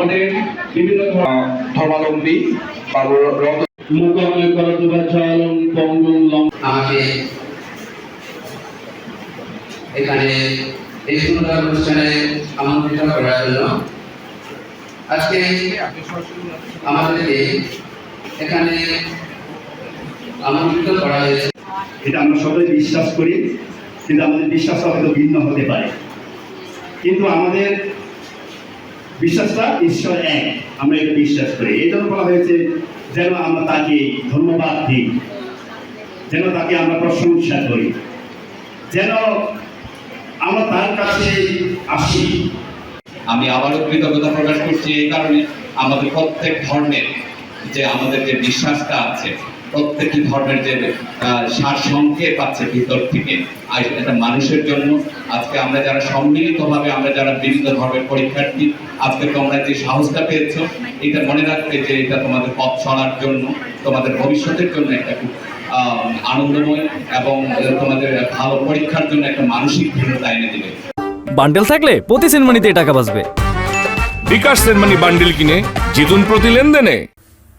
আমাদের বিভিন্ন ধর্মাবলম্বী বা পঙ্গুং লং আমাকে এখানে এই সুন্দর অনুষ্ঠানে আমন্ত্রিত করার জন্য। আজকে আমাদেরকে এখানে আমন্ত্রিত করা হয়েছে। এটা আমরা সবাই বিশ্বাস করি কিন্তু আমাদের বিশ্বাসটা হয়তো ভিন্ন হতে পারে। কিন্তু আমাদের বিশ্বাসটা ঈশ্বর এক। আমরা এটা বিশ্বাস করি। এই জন্য বলা হয়েছে, যেন আমরা তাকে ধন্যবাদ দিই। যেন তাকে আমরা প্রশংসা করি। যেন আমরা তার কাছে আসি। আমি আবারও কৃতজ্ঞতা প্রকাশ করছি এই কারণে আমাদের প্রত্যেক ধর্মের যে আমাদের যে বিশ্বাসটা আছে প্রত্যেকটি ধর্মের যে আহ, সার সংক্ষেপ আছে ভিতর থেকে আর এটা মানুষের জন্য। আজকে আমরা যারা সম্মিলিতভাবে আমরা যারা বিভিন্ন ধর্মের পরীক্ষার্থী আজকে তোমরা যে সাহসটা পেয়েছ এটা মনে রাখতে যে এটা তোমাদের পথ চলার জন্য তোমাদের ভবিষ্যতের জন্য একটা খুব আহ, আনন্দময় এবং তোমাদের ভালো পরীক্ষার জন্য একটা মানসিক দৃঢ়তা এনে দেবে। বান্ডেল থাকলে প্রতি সেনমানিতে টাকা বাঁচবে। বিকাশ সেনমানি বান্ডিল কিনে জিতুন প্রতি লেনদেনে।